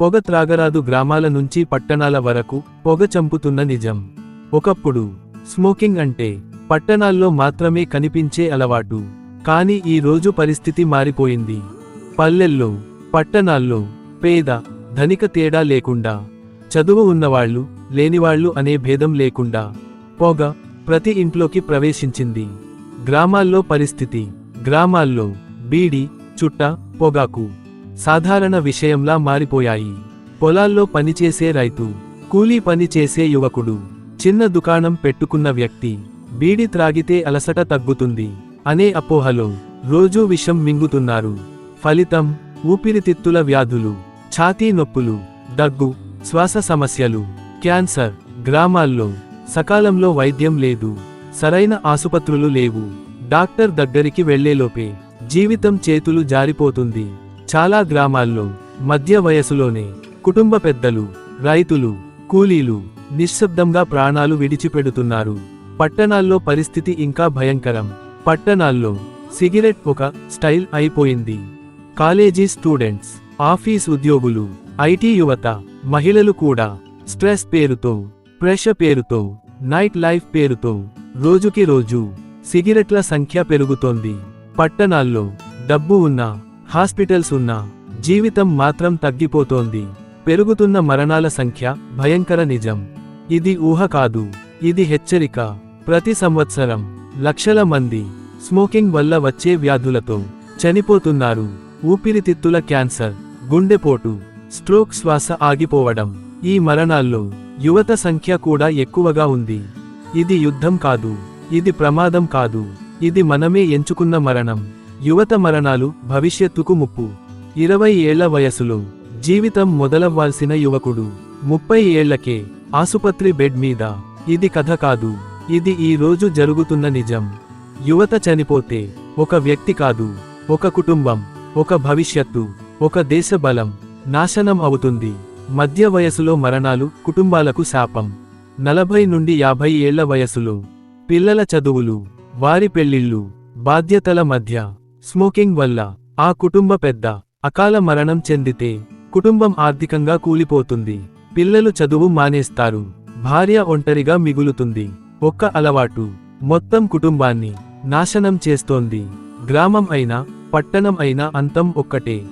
పొగ త్రాగరాదు గ్రామాల నుంచి పట్టణాల వరకు పొగ చంపుతున్న నిజం. ఒకప్పుడు స్మోకింగ్ అంటే పట్టణాల్లో మాత్రమే కనిపించే అలవాటు. కానీ ఈ రోజు పరిస్థితి మారిపోయింది. పల్లెల్లో పట్టణాల్లో పేద ధనిక తేడా లేకుండా చదువు ఉన్నవాళ్ళు లేనివాళ్ళు అనే భేదం లేకుండా పొగ ప్రతి ఇంట్లోకి ప్రవేశించింది. గ్రామాల్లో పరిస్థితి గ్రామాల్లో బీడి చుట్ట పొగాకు సాధారణ విషయంలా మారిపోయాయి. పొలాల్లో పనిచేసే రైతు కూలీ పని చేసే యువకుడు చిన్న దుకాణం పెట్టుకున్న వ్యక్తి బీడి త్రాగితే అలసట తగ్గుతుంది అనే అపోహలో రోజూ విషం మింగుతున్నారు. ఫలితం ఊపిరితిత్తుల వ్యాధులు ఛాతీ నొప్పులు దగ్గు శ్వాస సమస్యలు క్యాన్సర్ గ్రామాల్లో సకాలంలో వైద్యం లేదు సరైన ఆసుపత్రులు లేవు. డాక్టర్ దగ్గరికి వెళ్ళేలోపే జీవితం చేతులు జారిపోతుంది. చాలా గ్రామాల్లో మధ్య వయసులోనే కుటుంబ పెద్దలు రైతులు కూలీలు నిశ్శబ్దంగా ప్రాణాలు విడిచిపెడుతున్నారు. పట్టణాల్లో పరిస్థితి ఇంకా భయంకరం. పట్టణాల్లో సిగరెట్ ఒక స్టైల్ అయిపోయింది. కాలేజీ స్టూడెంట్స్ ఆఫీస్ ఉద్యోగులు ఐటీ యువత మహిళలు కూడా స్ట్రెస్ పేరుతో ప్రెషర్ పేరుతో నైట్ లైఫ్ పేరుతో రోజుకి రోజు సిగరెట్ల సంఖ్య పెరుగుతోంది. పట్టణాల్లో డబ్బు ఉన్నా హాస్పిటల్స్ ఉన్నా జీవితం మాత్రం తగ్గిపోతోంది. పెరుగుతున్న మరణాల సంఖ్య భయంకర నిజం. ఇది ఊహ కాదు. ఇది హెచ్చరిక. ప్రతి సంవత్సరం లక్షల మంది స్మోకింగ్ వల్ల వచ్చే వ్యాధులతో చనిపోతున్నారు. ఊపిరితిత్తుల క్యాన్సర్ గుండెపోటు స్ట్రోక్ శ్వాస ఆగిపోవడం. ఈ మరణాల్లో యువత సంఖ్య కూడా ఎక్కువగా ఉంది. ఇది యుద్ధం కాదు. ఇది ప్రమాదం కాదు. ఇది మనమే ఎంచుకున్న మరణం. యువత మరణాలు భవిష్యత్తుకు ముప్పు. ఇరవై ఏళ్ళ వయసులో జీవితం మొదలవ్వాల్సిన యువకుడు ముప్పై ఏళ్ళకే ఆసుపత్రి బెడ్ మీద. ఇది కథ కాదు. ఇది ఈ రోజు జరుగుతున్న నిజం. యువత చనిపోతే ఒక వ్యక్తి కాదు. ఒక కుటుంబం ఒక భవిష్యత్తు ఒక దేశ బలం నాశనం అవుతుంది. మధ్య వయసులో మరణాలు కుటుంబాలకు శాపం. నలభై నుండి యాభై ఏళ్ళ వయసులో పిల్లల చదువులు వారి పెళ్ళిళ్ళు బాధ్యతల మధ్య స్మోకింగ్ వల్ల ఆ కుటుంబ పెద్ద అకాల మరణం చెందితే కుటుంబం ఆర్థికంగా కూలిపోతుంది. పిల్లలు చదువు మానేస్తారు. భార్య ఒంటరిగా మిగులుతుంది. ఒక్క అలవాటు. మొత్తం కుటుంబాన్ని నాశనం చేస్తోంది. గ్రామం అయినా పట్టణం అయినా అంతం ఒక్కటే.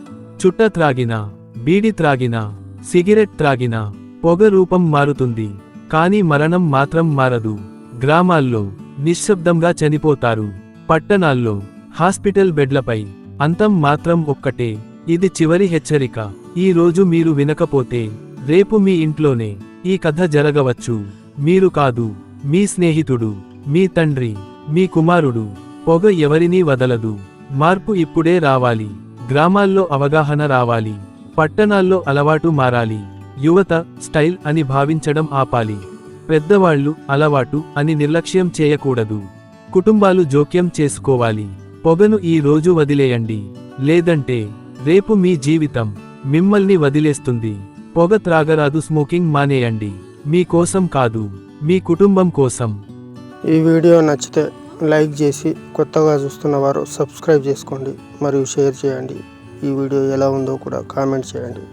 చుట్ట త్రాగినా బీడి త్రాగినా సిగరెట్ త్రాగినా పొగ రూపం మారుతుంది. కానీ మరణం మాత్రం మారదు. గ్రామాల్లో నిశ్శబ్దంగా చనిపోతారు. పట్టణాల్లో హాస్పిటల్ బెడ్లపై అంతం మాత్రం ఒక్కటే. ఇది చివరి హెచ్చరిక. ఈ రోజు మీరు వినకపోతే రేపు మీ ఇంట్లోనే ఈ కథ జరగవచ్చు. మీరు కాదు మీ స్నేహితుడు మీ తండ్రి మీ కుమారుడు. పొగ ఎవరినీ వదలదు. మార్పు ఇప్పుడే రావాలి. గ్రామాల్లో అవగాహన రావాలి. పట్టణాల్లో అలవాటు మారాలి. యువత స్టైల్ అని భావించడం ఆపాలి. పెద్దవాళ్ళు అలవాటు అని నిర్లక్ష్యం చేయకూడదు. కుటుంబాలు జోక్యం చేసుకోవాలి. పొగను ఈ రోజు వదిలేయండి. లేదంటే రేపు మీ జీవితం మిమ్మల్ని వదిలేస్తుంది. పొగ త్రాగరాదు స్మోకింగ్ మానేయండి. మీ కోసం కాదు మీ కుటుంబం కోసం. ఈ వీడియో నచ్చితే లైక్ చేసి కొత్తగా చూస్తున్న వారు సబ్స్క్రైబ్ చేసుకోండి మరియు షేర్ చేయండి. ఈ వీడియో ఎలా ఉందో కూడా కామెంట్ చేయండి.